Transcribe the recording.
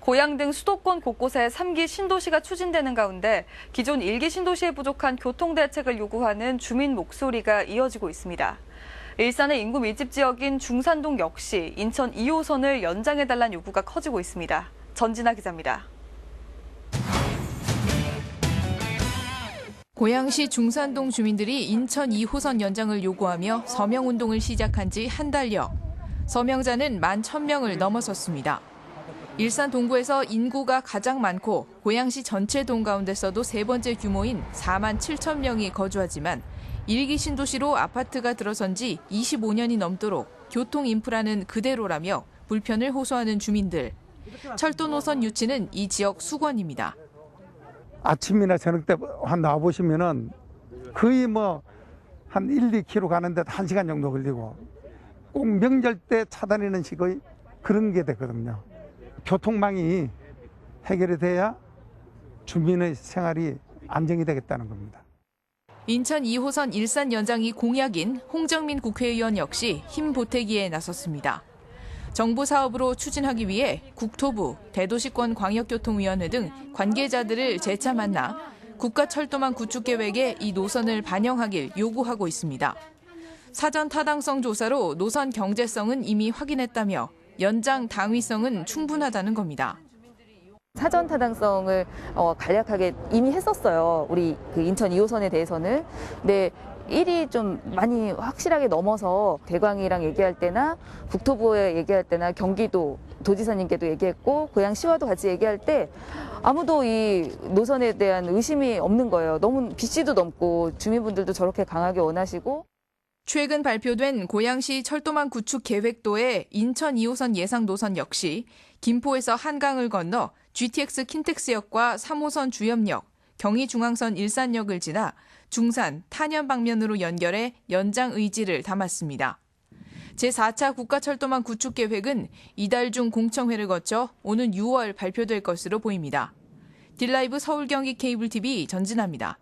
고양 등 수도권 곳곳에 3기 신도시가 추진되는 가운데 기존 1기 신도시에 부족한 교통 대책을 요구하는 주민 목소리가 이어지고 있습니다. 일산의 인구 밀집 지역인 중산동 역시 인천 2호선을 연장해달라는 요구가 커지고 있습니다. 전진아 기자입니다. 고양시 중산동 주민들이 인천 2호선 연장을 요구하며 서명운동을 시작한 지 한 달여. 서명자는 만 1000명을 넘어섰습니다. 일산 동구에서 인구가 가장 많고 고양시 전체 동 가운데서도 세 번째 규모인 4만 7천 명이 거주하지만 일기 신도시로 아파트가 들어선 지 25년이 넘도록 교통 인프라는 그대로라며 불편을 호소하는 주민들. 철도 노선 유치는 이 지역 수건입니다. 아침이나 저녁 때한 나와 보시면은 거의 뭐 한 1, 2km 가는데 1시간 정도 걸리고 꼭 명절 때 차다니는 식의 그런 게 되거든요. 교통망이 해결이 돼야 주민의 생활이 안정이 되겠다는 겁니다. 인천 2호선 일산 연장이 공약인 홍정민 국회의원 역시 힘 보태기에 나섰습니다. 정부 사업으로 추진하기 위해 국토부, 대도시권 광역교통위원회 등 관계자들을 재차 만나 국가철도망 구축 계획에 이 노선을 반영하길 요구하고 있습니다. 사전 타당성 조사로 노선 경제성은 이미 확인했다며 연장 당위성은 충분하다는 겁니다. 사전 타당성을 어, 간략하게 이미 했었어요. 우리 그 인천 2호선에 대해서는. 근데 일이 좀 많이 확실하게 넘어서 대광이랑 얘기할 때나 국토부에 얘기할 때나 경기도 도지사님께도 얘기했고 고양시와도 같이 얘기할 때 아무도 이 노선에 대한 의심이 없는 거예요. 너무 BC도 넘고 주민분들도 저렇게 강하게 원하시고 최근 발표된 고양시 철도망 구축 계획도의 인천 2호선 예상 노선 역시 김포에서 한강을 건너 GTX 킨텍스역과 3호선 주염역, 경의중앙선 일산역을 지나 중산, 탄현 방면으로 연결해 연장 의지를 담았습니다. 제4차 국가철도망 구축 계획은 이달 중 공청회를 거쳐 오는 6월 발표될 것으로 보입니다. 딜라이브 서울 경기 케이블 TV 전진합니다.